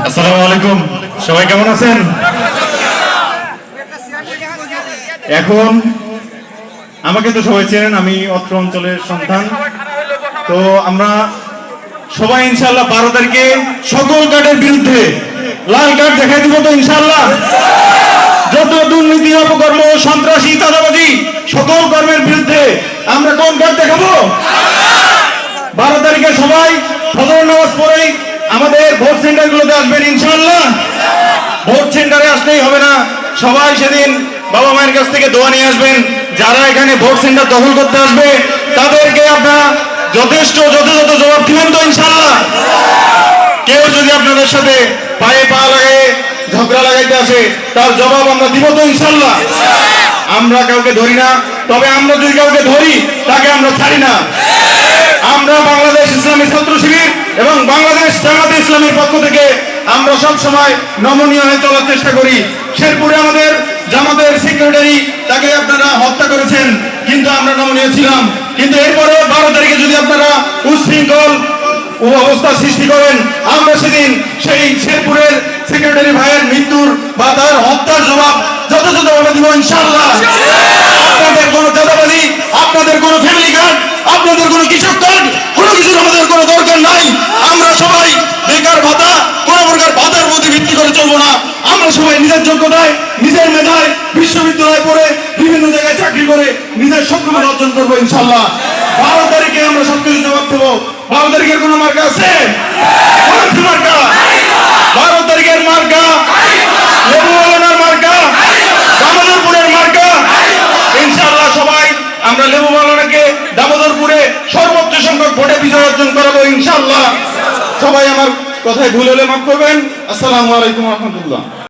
আসসালামু সবাই কেমন আছেন? এখন আমাকে তো সবাই চেনেন, আমি অত্র অঞ্চলের সন্তান তো আমরা সবাই ইনশাল্লাহ বারো তারিখে সকল কার্ডের বিরুদ্ধে লাল কার্ড দেখাই দিব তো ইনশাল্লাহ দুর্নীতি, অপকর্ম, সন্ত্রাসী, চাঁদাবাজি, সকল কর্মের বিরুদ্ধে আমরা কোন কার্ড দেখাবো? বারো তারিখে সবাই ফজর নামাজ পড়েই আমাদের ভোট সেন্টারগুলোতে আসবেন ইনশাল্লাহ ভোট সেন্টারে আসলেই হবে না। সবাই সেদিন বাবা মায়ের কাছ থেকে দোয়া নিয়ে আসবেন। যারা এখানে ভোট সেন্টার দখল করতে আসবে, তাদেরকে আপনারা যথেষ্ট, যথাযথ জবাব দিবেন তো ইনশাল্লাহ আসে তার জবাব আমরা দিব তো ইনশাল্লাহ আমরা কাউকে ধরি না, তবে আমরা যদি কাউকে ধরি, তাকে আমরা ছাড়ি না। আমরা বাংলাদেশ ইসলামী ছাত্র শিবির এবং বাংলাদেশ জামাতে ইসলামের পক্ষ থেকে আমরা সব সময় নমনীয় হয়ে চলার চেষ্টা করি। শেরপুরে আমাদের জামাতের সেক্রেটারি তাকে আপনারা হত্যা করেছেন, কিন্তু আমরা নমনীয় ছিলাম। কিন্তু এরপরে বারো তারিখে যদি আপনারা উচ্ছৃঙ্খল ও অবস্থা সৃষ্টি করেন, আমরা সেদিন সেই শেরপুরের সেক্রেটারি ভাইয়ের মৃত্যুর বা তার হত্যার জবাব যথাযথভাবে দিব ইনশাল্লাহ আপনাদের কোনো চাঁদাবাজি আপনাদের কোনো ফ্যামিলি কার্ড আপনাদের কোনো কৃষক কার্ড কোনো কিছু আমাদের কোনো দরকার নাই। আমরা সবাই বেকার ভাতা, কোনো প্রকার ভাতার প্রতি ভিত্তি করে চলবো না। আমরা সবাই নিজের যোগ্যতায়, নিজের মেধায় বিশ্ববিদ্যালয়ে পড়ে বিভিন্ন জায়গায় চাকরি করে নিজের সক্ষমতা অর্জন করব ইনশাল্লাহ বারো তারিখে আমরা সবকিছু জবাব দেবো। বারো তারিখের কোনো মার্কা আছে? মার্কা বারো তারিখের মার্কা লেবু বাগানের মার্কা দামোদরপুরের মার্কা ইনশাআল্লাহ সবাই আমরা লেবু বাগানকে দামোদরপুরে সর্বোচ্চ সংখ্যক ভোটে বিজয় অর্জন করাবো ইনশাআল্লাহ। সবাই আমার কথায় ভুল হলে মাফ করবেন। আসসালামু আলাইকুম রহমতুল্লাহ।